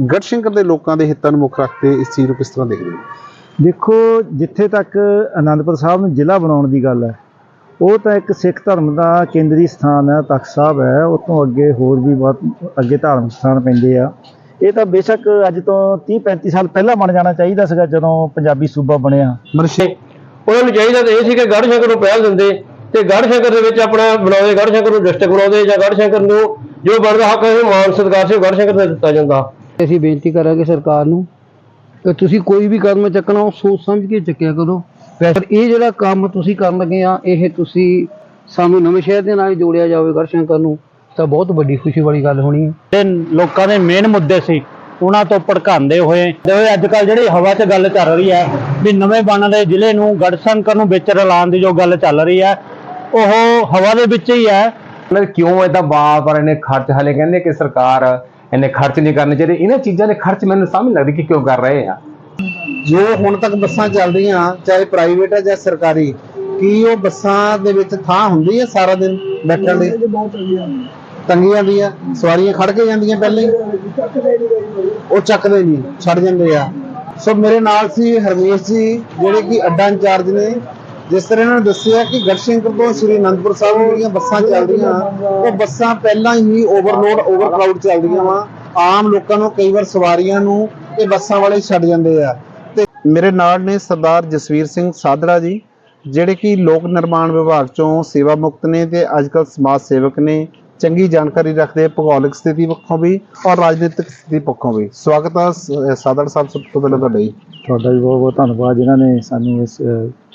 ਗੜਸ਼ੰਕਰ ਦੇ ਲੋਕਾਂ ਦੇ ਹਿੱਤਾਂ ਨੂੰ ਮੁੱਖ ਰੱਖਦੇ ਇਸ ਚੀਜ਼ ਨੂੰ ਕਿਸ ਤਰ੍ਹਾਂ ਦੇਖਦੇ ਹੋ? ਦੇਖੋ ਜਿੱਥੇ ਤੱਕ ਅਨੰਦਪੁਰ ਸਾਹਿਬ ਨੂੰ ਜ਼ਿਲ੍ਹਾ ਬਣਾਉਣ ਦੀ ਗੱਲ ਹੈ ਉਹ ਤਾਂ ਇੱਕ ਸਿੱਖ ਧਰਮ ਦਾ ਕੇਂਦਰੀ ਸਥਾਨ ਹੈ ਤਖਤ ਸਾਹਿਬ ਹੈ ਉਹ ਤੋਂ ਅੱਗੇ ਹੋਰ ਵੀ ਬਹੁਤ ਅੱਗੇ ਧਾਰਮਿਕ ਸਥਾਨ ਪੈਂਦੇ ਆ। ਇਹ ਤਾਂ ਬੇਸ਼ੱਕ ਅੱਜ ਤੋਂ 30 35 ਸਾਲ ਪਹਿਲਾਂ ਬਣ ਜਾਣਾ ਚਾਹੀਦਾ ਸੀਗਾ ਜਦੋਂ ਪੰਜਾਬੀ ਸੂਬਾ ਬਣਿਆ। ਮਰਸ਼ੇ ਉਹਨਾਂ ਨੂੰ ਚਾਹੀਦਾ ਤਾਂ ਇਹ ਸੀ ਕਿ ਗੜ੍ਹਸ਼ੰਕਰ ਨੂੰ ਪਹਿਲ ਦਿੰਦੇ ਤੇ ਗੜ੍ਹਸ਼ੰਕਰ ਦੇ ਵਿੱਚ ਆਪਣਾ ਬਣਾਉਂਦੇ ਗੜ੍ਹਸ਼ੰਕਰ ਨੂੰ ਡਿਸਟ੍ਰਿਕਟ ਬਣਾਉਂਦੇ ਜਾਂ ਗੜ੍ਹਸ਼ੰਕਰ ਨੂੰ ਜੋ ਬਣਦਾ ਹੱਕ ਹੈ ਮਾਨ ਸਤਿਕਾਰ ਸੀ ਉਹ ਗੜ੍ਹਸ਼ੰਕਰ ਨੂੰ ਦਿੱਤਾ ਜਾਂਦਾ। ਅਸੀਂ ਬੇਨਤੀ ਕਰਾਂਗੇ ਸਰਕਾਰ ਨੂੰ ਕਿ ਤੁਸੀਂ ਕੋਈ ਵੀ ਕਦਮ ਚੱਕਣਾ ਉਹ ਸੋਚ ਸਮਝ ਕੇ ਚੱਕਿਆ ਕਰੋ। ਪਰ ਇਹ ਜਿਹੜਾ ਕੰਮ ਤੁਸੀਂ ਕਰਨ ਲੱਗੇ ਆ ਇਹ ਤੁਸੀਂ ਸਾਨੂੰ ਨਵੇਂ ਸ਼ਹਿਰ ਦੇ ਨਾਲ ਜੋੜਿਆ ਜਾਵੇ ਗੜਸ਼ੰਕਰ ਨੂੰ ਤਾਂ ਬਹੁਤ ਵੱਡੀ ਖੁਸ਼ੀ ਵਾਲੀ ਗੱਲ ਹੋਣੀ ਹੈ ਤੇ ਲੋਕਾਂ ਦੇ ਮੇਨ ਮੁੱਦੇ ਸੀ ਉਹਨਾਂ ਤੋਂ ਭੜਕਾਉਂਦੇ ਹੋਏ। ਜਿਵੇਂ ਅੱਜ ਕੱਲ ਜਿਹੜੀ ਹਵਾ 'ਚ ਗੱਲ ਚੱਲ ਰਹੀ ਹੈ ਵੀ ਨਵੇਂ ਬਣਦੇ ਜ਼ਿਲ੍ਹੇ ਨੂੰ ਗੜਸ਼ੰਕਰ ਨੂੰ ਵਿੱਚ ਰਲਾਉਣ ਦੀ ਜੋ ਗੱਲ ਚੱਲ ਰਹੀ ਹੈ ਉਹ ਹਵਾ ਦੇ ਵਿੱਚ ਹੀ ਹੈ ਮਤਲਬ ਕਿਉਂ ਏਦਾਂ ਬਾਰ-ਬਾਰ ਇਹਨੇ ਖਰਚ ਹਲੇ ਕਹਿੰਦੇ ਕਿ ਸਰਕਾਰ ਇੰਨੇ ਖਰਚ ਨਹੀਂ ਕਰਨੇ ਚਾਹੀਦੇ। ਇਹਨਾਂ ਚੀਜ਼ਾਂ ਦੇ ਖਰਚ ਮੈਨੂੰ ਸਮਝ ਲੱਗਦੀ ਕਿ ਕਿਉਂ ਕਰ ਰਹੇ ਆ। ਜੋ ਹੁਣ ਤੱਕ ਬੱਸਾਂ ਚੱਲਦੀਆਂ ਚਾਹੇ ਪ੍ਰਾਈਵੇਟ ਹੈ ਜਾਂ ਸਰਕਾਰੀ, ਕੀ ਉਹ ਬੱਸਾਂ ਦੇ ਵਿੱਚ ਥਾਂ ਹੁੰਦੀ ਹੈ ਸਾਰਾ ਦਿਨ ਬੈਠਣ ਲਈ? ਤੰਗੀਆਂ ਦੀਆਂ ਸਵਾਰੀਆਂ ਖੜ ਕੇ ਜਾਂਦੀਆਂ ਪਹਿਲਾਂ ਹੀ। ਉਹ ਚੱਕਦੇ ਨਹੀਂ, ਛੱਡ ਜਾਂਦੇ ਆ। ਸੋ ਮੇਰੇ ਨਾਲ ਸੀ ਹਰਮੇਸ਼ ਜੀ, ਜਿਹੜੇ ਕਿ ਅੱਡਾ ਇੰਚਾਰਜ ਨੇ। ਜਿਸ ਤਰ੍ਹਾਂ ਇਹਨਾਂ ਨੇ ਦੱਸਿਆ ਕਿ ਗੜਸ਼ੰਕਰ ਤੋਂ ਸ੍ਰੀ ਅਨੰਦਪੁਰ ਸਾਹਿਬ ਨੂੰ ਜਿਹੜੀਆਂ ਬੱਸਾਂ ਚੱਲਦੀਆਂ, ਉਹ ਬੱਸਾਂ ਪਹਿਲਾਂ ਹੀ ਓਵਰਲੋਡ ਓਵਰਕਰਾਊਡ ਚੱਲਦੀਆਂ ਵਾ। ਆਮ ਲੋਕਾਂ ਨੂੰ ਕਈ ਵਾਰ ਸਵਾਰੀਆਂ ਨੂੰ ਇਹ ਬੱਸਾਂ ਵਾਲੇ ਛੱਡ ਜਾਂਦੇ ਆ। ਮੇਰੇ ਨਾਲ ਨੇ ਸਰਦਾਰ ਜਸਵੀਰ ਸਿੰਘ ਸਾਦੜਾ ਜੀ, ਜਿਹੜੇ ਕਿ ਲੋਕ ਨਿਰਮਾਣ ਵਿਭਾਗ ਚੋਂ ਸੇਵਾ ਮੁਕਤ ਨੇ ਤੇ ਅੱਜਕੱਲ ਸਮਾਜ ਸੇਵਕ ਨੇ, ਚੰਗੀ ਜਾਣਕਾਰੀ ਰੱਖਦੇ, ਭੂਗੋਲਿਕ ਸਥਿਤੀ ਪੱਖੋਂ ਵੀ ਔਰ ਰਾਜਨੀਤਿਕ ਸਥਿਤੀ ਪੱਖੋਂ ਵੀ। ਸਵਾਗਤ ਹੈ ਸ- ਸਾਹਿਬ ਸਭ ਤੋਂ ਪਹਿਲਾਂ ਤੁਹਾਡਾ ਜੀ। ਤੁਹਾਡਾ ਵੀ ਬਹੁਤ ਬਹੁਤ ਧੰਨਵਾਦ ਜਿਨ੍ਹਾਂ ਨੇ ਸਾਨੂੰ ਇਸ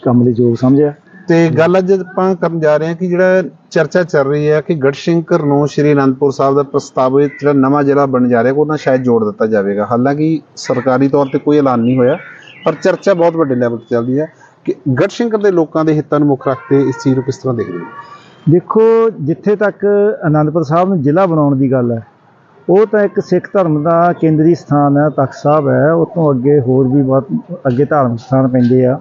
ਕੰਮ ਲਈ ਯੋਗ ਸਮਝਿਆ। ਤੇ ਗੱਲ ਅੱਜ ਆਪਾਂ ਕਰਨ ਜਾ ਰਹੇ ਹਾਂ ਕਿ ਜਿਹੜਾ ਚਰਚਾ ਚੱਲ ਰਹੀ ਹੈ ਕਿ ਗੜਸ਼ੰਕਰ ਨੂੰ ਸ਼੍ਰੀ ਅਨੰਦਪੁਰ ਸਾਹਿਬ ਦਾ ਪ੍ਰਸਤਾਵਿਤ ਜਿਹੜਾ ਨਵਾਂ ਜ਼ਿਲ੍ਹਾ ਬਣ ਜਾ ਰਿਹਾ ਉਹਦਾ ਸ਼ਾਇਦ ਜੋੜ ਦਿੱਤਾ ਜਾਵੇਗਾ। ਹਾਲਾਂਕਿ ਸਰਕਾਰੀ ਤੌਰ ਤੇ ਕੋਈ ਐਲਾਨ ਨਹੀਂ ਹੋਇਆ ਪਰ ਚਰਚਾ ਬਹੁਤ ਵੱਡੇ ਲੈਵਲ ਤੇ ਚੱਲਦੀ ਹੈ ਕਿ ਗੜਸ਼ੰਕਰ ਦੇ ਲੋਕਾਂ ਦੇ ਹਿੱਤਾਂ ਨੂੰ ਮੁੱਖ ਰੱਖਦੇ ਇਸ ਚੀਜ਼ ਨੂੰ ਕਿਸ ਤਰ੍ਹਾਂ ਦੇਖਦੇ ਹੋ? ਦੇਖੋ ਜਿੱਥੇ ਤੱਕ ਅਨੰਦਪੁਰ ਸਾਹਿਬ ਨੂੰ ਜ਼ਿਲ੍ਹਾ ਬਣਾਉਣ ਦੀ ਗੱਲ ਹੈ ਉਹ ਤਾਂ ਇੱਕ ਸਿੱਖ ਧਰਮ ਦਾ ਕੇਂਦਰੀ ਸਥਾਨ ਹੈ ਤਖਤ ਸਾਹਿਬ ਹੈ ਉਹ ਤੋਂ ਅੱਗੇ ਹੋਰ ਵੀ ਬਹੁਤ ਅੱਗੇ ਧਾਰਮਿਕ ਸਥਾਨ ਪੈਂਦੇ ਆ।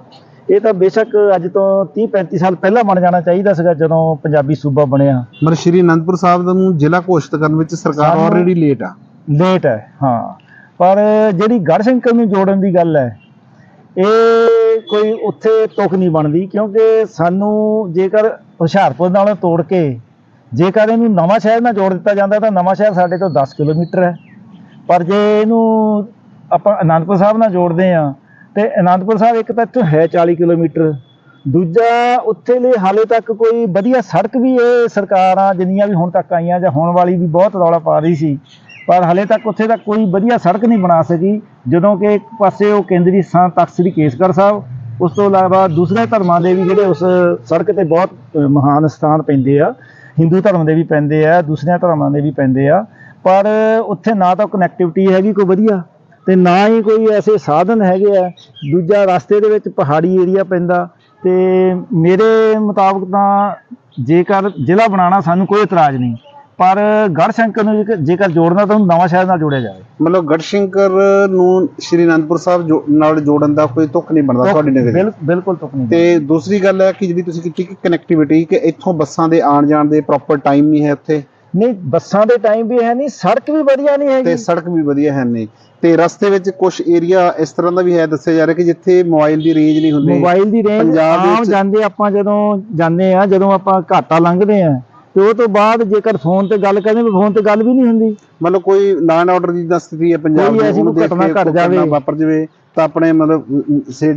ਇਹ ਤਾਂ ਬੇਸ਼ੱਕ ਅੱਜ ਤੋਂ 30 35 ਸਾਲ ਪਹਿਲਾਂ ਬਣ ਜਾਣਾ ਚਾਹੀਦਾ ਸੀਗਾ ਜਦੋਂ ਪੰਜਾਬੀ ਸੂਬਾ ਬਣਿਆ। ਮਰ ਸ਼੍ਰੀ ਅਨੰਦਪੁਰ ਸਾਹਿਬ ਨੂੰ ਜ਼ਿਲ੍ਹਾ ਘੋਸ਼ਿਤ ਕਰਨ ਵਿੱਚ ਸਰਕਾਰ ਆਲਰੇਡੀ ਲੇਟ ਆ। ਲੇਟ ਹੈ ਹਾਂ। ਪਰ ਜਿਹੜੀ ਗੜਸ਼ੰਕਰ ਨੂੰ ਜੋੜਨ ਦੀ ਗੱਲ ਹੈ ਇਹ ਕੋਈ ਉੱਥੇ ਤੁਕ ਨਹੀਂ ਬਣਦੀ ਕਿਉਂਕਿ ਸਾਨੂੰ ਜੇਕਰ ਹੁਸ਼ਿਆਰਪੁਰ ਨਾਲ ਤੋੜ ਕੇ ਜੇਕਰ ਇਹਨੂੰ ਨਵਾਂ ਸ਼ਹਿਰ ਨਾਲ ਜੋੜ ਦਿੱਤਾ ਜਾਂਦਾ ਤਾਂ ਨਵਾਂ ਸ਼ਹਿਰ ਸਾਡੇ ਤੋਂ 10 ਕਿਲੋਮੀਟਰ ਹੈ। ਪਰ ਜੇ ਇਹਨੂੰ ਆਪਾਂ ਅਨੰਦਪੁਰ ਸਾਹਿਬ ਨਾਲ ਜੋੜਦੇ ਆ ਤੇ ਅਨੰਦਪੁਰ ਸਾਹਿਬ ਇੱਕ ਤਾਂ ਇੱਥੋਂ ਹੈ 40 ਕਿਲੋਮੀਟਰ, ਦੂਜਾ ਉੱਥੇ ਲਈ ਹਾਲੇ ਤੱਕ ਕੋਈ ਵਧੀਆ ਸੜਕ ਵੀ ਇਹ ਸਰਕਾਰਾਂ ਜਿੰਨੀਆਂ ਵੀ ਹੁਣ ਤੱਕ ਆਈਆਂ ਜਾਂ ਹੋਣ ਵਾਲੀ ਵੀ ਬਹੁਤ ਰੌਲਾ ਪਾ ਰਹੀ ਸੀ, ਪਰ ਹਲੇ ਤੱਕ ਉੱਥੇ ਤੱਕ ਕੋਈ ਵਧੀਆ ਸੜਕ ਨਹੀਂ ਬਣਾ ਸਕੀ, ਜਦੋਂ ਕਿ ਇੱਕ ਪਾਸੇ ਉਹ ਕੇਂਦਰੀ ਸਥਾਨ ਤਖਤ ਸ੍ਰੀ ਕੇਸਗੜ੍ਹ ਸਾਹਿਬ, ਉਸ ਤੋਂ ਇਲਾਵਾ ਦੂਸਰੇ ਧਰਮਾਂ ਦੇ ਵੀ ਜਿਹੜੇ ਉਸ ਸੜਕ ਤੇ ਬਹੁਤ ਮਹਾਨ ਸਥਾਨ ਪੈਂਦੇ ਆ, ਹਿੰਦੂ ਧਰਮ ਦੇ ਵੀ ਪੈਂਦੇ ਆ, ਦੂਸਰਿਆਂ ਧਰਮਾਂ ਦੇ ਵੀ ਪੈਂਦੇ ਆ, ਪਰ ਉੱਥੇ ਨਾ ਤਾਂ ਕਨੈਕਟੀਵਿਟੀ ਹੈਗੀ ਕੋਈ ਵਧੀਆ। ਤੇ ਨਾ ਹੀ ਕੋਈ ਐਸੇ ਸਾਧਨ ਹੈਗੇ ਆ। ਦੂਜਾ ਰਸਤੇ ਦੇ ਵਿੱਚ ਪਹਾੜੀ ਏਰੀਆ ਪੈਂਦਾ। ਤੇ ਮੇਰੇ ਮੁਤਾਬਕ ਤਾਂ ਜੇਕਰ ਜ਼ਿਲ੍ਹਾ ਬਣਾਉਣਾ ਸਾਨੂੰ ਕੋਈ ਇਤਰਾਜ਼ ਨਹੀਂ। ਪਰ ਗੜਸ਼ੰਕਰ ਨੂੰ ਜੇਕਰ- ਜੇਕਰ ਜੋੜਨਾ ਤਾਂ ਉਹਨੂੰ ਨਵਾਂ ਸ਼ਹਿਰ ਨਾਲ ਜੋੜਿਆ ਜਾਵੇ। ਮਤਲਬ ਗੜਸ਼ੰਕਰ ਨੂੰ ਸ਼੍ਰੀ ਅਨੰਦਪੁਰ ਸਾਹਿਬ ਜੋ- ਨਾਲ ਜੋੜਨ ਦਾ ਕੋਈ ਤੁਕ ਨਹੀਂ ਬਣਦਾ ਤੁਹਾਡੀ ਨਜ਼ਰ ਬਿਲ- ਬਿਲਕੁਲ ਤੁਕ ਨਹੀਂ ਤੇ ਦੂਸਰੀ ਗੱਲ ਹੈ ਕਿ ਜਿਹੜੀ ਤੁਸੀਂ ਕੀਤੀ ਕਿ ਕਨੈਕਟੀਵਿਟੀ ਕਿ ਇੱਥੋਂ ਬੱਸਾਂ ਦੇ ਆਉਣ ਜਾਣ ਦੇ ਪ੍ਰੋਪਰ ਟਾਈਮ ਨਹੀਂ ਹੈ ਉੱਥੇ। ਨਹੀਂ ਬੱਸਾਂ ਦੇ ਟਾਈਮ ਵੀ ਹੈ ਨਹੀਂ ਸੜਕ ਵੀ ਵਧੀਆ ਨਹੀਂ ਤੇ ਹੈਗੀ ਸੜਕ ਵੀ ਵਧੀਆ ਹੈ ਨਹੀਂ। ਤੇ ਰਸਤੇ ਵਿੱਚ ਕੁਝ ਏਰੀਆ ਇਸ ਤਰ੍ਹਾਂ ਦਾ ਵੀ ਹੈ ਦੱਸਿਆ ਜਾ ਰਿਹਾ ਕਿ ਜਿੱਥੇ ਮੋਬਾਈਲ ਦੀ ਰੇਂਜ ਨਹੀਂ ਹੁੰਦੀ। ਮੋਬਾਈਲ ਦੀ ਰੇਂਜ ਆਮ ਜਾਂਦੇ ਆਪਾਂ ਜਦੋਂ ਜਾਂਦੇ ਆ ਜਦੋਂ ਆਪਾਂ ਘਾਟਾ ਲੰਘਦੇ ਆ ਤੇ ਉਹ ਤੋਂ ਬਾਅਦ ਜੇਕਰ ਫੋਨ ਤੇ ਗੱਲ ਕਰਦੇ ਫੋਨ ਤੇ ਗੱਲ ਵੀ ਨਹੀਂ ਹੁੰਦੀ। ਮਤਲਬ ਕੋਈ ਲਾਅ ਆਰਡਰ ਦੀ ਦਾ ਸਥਿਤੀ ਹੈ ਪੰਜਾਬ ਦੀ, ਉਹਨੂੰ ਘਟਨਾ ਘਟ ਜਾਵੇ। ਵਾਪਰ ਜਾਵੇ ਤਾਂ ਆਪਣੇ ਮਤਲਬ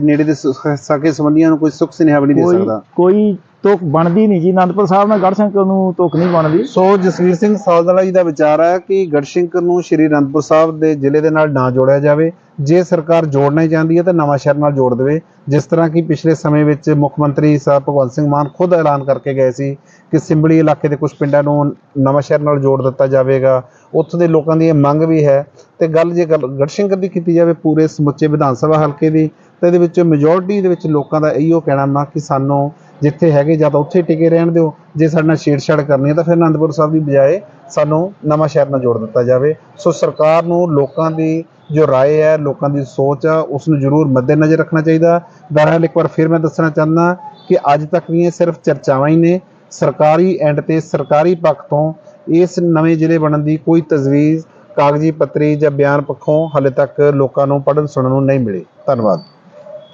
ਨੇੜੇ ਦੇ ਸਾਕੇ ਸੰਬੰਧੀਆਂ ਨੂੰ ਕੋਈ ਸੁੱਖ ਸੁਨੇਹਾ ਵੀ ਨਹੀਂ ਦੇ ਸਕਦਾ। ਕੋਈ ਤੁਕ ਬਣਦੀ ਨਹੀਂ ਜੀ। ਅਨੰਦਪੁਰ ਸਾਹਿਬ ਨਾਲ ਗੜਸ਼ੰਕਰ ਨੂੰ ਤੁਕ ਨਹੀਂ ਬਣਦੀ। ਸੋ ਜਸਵੀਰ ਸਿੰਘ ਸਾਉਦਲਾ ਜੀ ਦਾ ਵਿਚਾਰ ਹੈ ਕਿ ਗੜਸ਼ੰਕਰ ਨੂੰ ਸ਼੍ਰੀ ਅਨੰਦਪੁਰ ਸਾਹਿਬ ਦੇ ਜ਼ਿਲ੍ਹੇ ਦੇ ਨਾਲ ਨਾ ਜੋੜਿਆ ਜਾਵੇ। ਜੇ ਸਰਕਾਰ ਜੋੜਨਾ ਹੀ ਚਾਹੁੰਦੀ ਹੈ ਤਾਂ ਨਵਾਂ ਸ਼ਹਿਰ ਨਾਲ ਜੋੜ ਦੇਵੇ। ਜਿਸ ਤਰ੍ਹਾਂ ਕਿ ਪਿਛਲੇ ਸਮੇਂ ਵਿੱਚ ਮੁੱਖ ਮੰਤਰੀ ਸਾਹਿਬ ਭਗਵੰਤ ਸਿੰਘ ਮਾਨ ਖੁਦ ਐਲਾਨ ਕਰਕੇ ਗਏ ਸੀ ਕਿ ਸਿੰਬਲੀ ਇਲਾਕੇ ਦੇ ਕੁਝ ਪਿੰਡਾਂ ਨੂੰ ਨਵਾਂ ਸ਼ਹਿਰ ਨਾਲ ਜੋੜ ਦਿੱਤਾ ਜਾਵੇਗਾ। ਉੱਥੋਂ ਦੇ ਲੋਕਾਂ ਦੀ ਇਹ ਮੰਗ ਵੀ ਹੈ। ਤੇ ਗੱਲ ਜੇ ਗੱਲ ਗੜਸ਼ੰਕਰ ਦੀ ਕੀਤੀ ਜਾਵੇ ਪੂਰੇ ਸਮੁੱਚੇ ਵਿਧਾਨ ਸਭਾ ਹਲਕੇ ਦੀ ਤਾਂ ਇਹਦੇ ਵਿੱਚ ਮੈਜੋਰਟੀ ਦੇ ਵਿੱਚ ਲੋਕਾਂ ਦਾ ਇਹੋ ਕਹਿਣਾ ਮਾ ਕਿ ਸਾਨੂੰ ਜਿੱਥੇ ਹੈਗੇ ਜਾਂ ਤਾਂ ਉੱਥੇ ਟਿਕੇ ਰਹਿਣ ਦਿਓ ਜੇ ਸਾਡੇ ਨਾਲ ਛੇੜਛਾੜ ਕਰਨੀ ਹੈ ਤਾਂ ਫਿਰ ਅਨੰਦਪੁਰ ਸਾਹਿਬ ਦੀ ਬਜਾਏ ਸਾਨੂੰ ਨਵਾਂ ਸ਼ਹਿਰ ਨਾਲ ਜੋੜ ਦਿੱਤਾ ਜਾਵੇ ਸੋ ਸਰਕਾਰ ਨੂੰ ਲੋਕਾਂ ਦੀ ਜੋ رائے ਹੈ ਲੋਕਾਂ ਦੀ ਸੋਚ ਆ ਉਸ ਨੂੰ ਜ਼ਰੂਰ ਮੱਦੇਨਜ਼ਰ ਰੱਖਣਾ ਚਾਹੀਦਾ ਬਹਰਹਾਲ ਇੱਕ ਵਾਰ ਫਿਰ ਮੈਂ ਦੱਸਣਾ ਚਾਹੁੰਦਾ ਕਿ ਅੱਜ ਤੱਕ ਵੀ ਇਹ ਸਿਰਫ ਚਰਚਾਵਾਂ ਹੀ ਨੇ ਸਰਕਾਰੀ ਐਂਡ ਤੇ ਸਰਕਾਰੀ ਪੱਖ ਤੋਂ ਇਸ ਨਵੇਂ ਜ਼ਿਲ੍ਹੇ ਬਣਨ ਦੀ ਕੋਈ ਤਜਵੀਜ਼ ਕਾਗਜ਼ੀ ਪੱਤਰੀ ਜਾਂ ਬਿਆਨ ਪੱਖੋਂ ਹਾਲੇ ਤੱਕ ਲੋਕਾਂ ਨੂੰ ਪੜ੍ਹਨ ਸੁਣਨ ਨੂੰ ਨਹੀਂ ਮਿਲੀ ਧੰਨਵਾਦ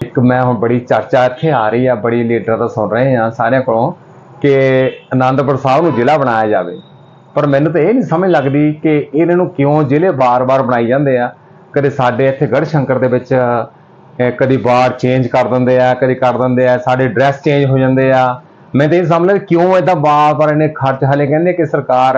ਇੱਕ ਮੈਂ ਹੁਣ ਬੜੀ ਚਰਚਾ ਇੱਥੇ ਆ ਰਹੀ ਆ, ਬੜੀ ਲੀਡਰਾਂ ਤੋਂ ਸੁਣ ਰਹੇ ਆ ਸਾਰਿਆਂ ਕੋਲੋਂ ਕਿ ਆਨੰਦਪੁਰ ਸਾਹਿਬ ਨੂੰ ਜ਼ਿਲ੍ਹਾ ਬਣਾਇਆ ਜਾਵੇ। ਪਰ ਮੈਨੂੰ ਤਾਂ ਇਹ ਨਹੀਂ ਸਮਝ ਲੱਗਦੀ ਕਿ ਇਹਨਾਂ ਨੂੰ ਕਿਉਂ ਜ਼ਿਲ੍ਹੇ ਬਾਰ-ਬਾਰ ਬਣਾਈ ਜਾਂਦੇ ਆ। ਕਦੇ ਸਾਡੇ ਇੱਥੇ ਗੜ੍ਹਸ਼ੰਕਰ ਦੇ ਵਿੱਚ ਕਦੀ ਵਾਰ ਚੇਂਜ ਕਰ ਦਿੰਦੇ ਆ, ਕਦੀ ਕਰ ਦਿੰਦੇ ਆ, ਸਾਡੇ ਡਰੈਸ ਚੇਂਜ ਹੋ ਜਾਂਦੇ ਆ। ਮੈਂ ਤਾਂ ਇਹ ਸਮਝ ਲਿਆ ਕਿਉਂ ਇਦਾਂ ਬਾਰ-ਬਾਰ ਇਹਨੇ ਖਰਚ ਹਲੇ ਕਹਿੰਦੇ ਕਿ ਸਰਕਾਰ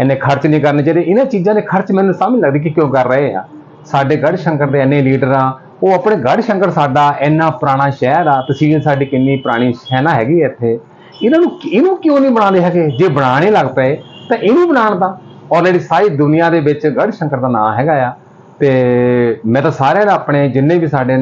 ਇਹਨੇ ਖਰਚ ਨਹੀਂ ਕਰਨੇ ਚਾਹੀਦੇ। ਇਹਨਾਂ ਚੀਜ਼ਾਂ ਦੇ ਖਰਚ ਮੈਨੂੰ ਸਮਝ ਲੱਗਦੀ ਕਿ ਕਿਉਂ ਕਰ ਰਹੇ ਆ। ਸਾਡੇ ਗੜ੍ਹਸ਼ੰਕਰ ਦੇ ਇੰਨੇ ਲੀਡਰਾਂ ਉਹ ਆਪਣੇ ਗੜ੍ਹਸ਼ੰਕਰ ਸਾਡਾ ਇੰਨਾ ਪੁਰਾਣਾ ਸ਼ਹਿਰ ਆ ਤਹਿਸੀਲ ਸਾਡੀ ਕਿੰਨੀ ਪੁਰਾਣੀ ਸ਼ਹਿਨਾ ਹੈਗੀ ਇੱਥੇ। ਇਹਨਾਂ ਨੂੰ ਇਹਨੂੰ ਕਿਉਂ ਨਹੀਂ ਬਣਾਉਂਦੇ ਹੈਗੇ? ਜੇ ਬਣਾਉਣੇ ਲੱਗ ਪਏ, ਤਾਂ ਇਹਨੂੰ ਬਣਾਉਣ ਦਾ। ਆਲਰੇਡੀ ਸਾਰੀ ਦੁਨੀਆ ਦੇ ਵਿੱਚ ਗੜ੍ਹਸ਼ੰਕਰ ਦਾ ਨਾਂ ਹੈਗਾ ਆ। ਤੇ ਮੈਂ ਤਾਂ ਸਾਰਿਆਂ ਦਾ ਆਪਣੇ ਜਿੰਨੇ ਵੀ ਸਾਡੇ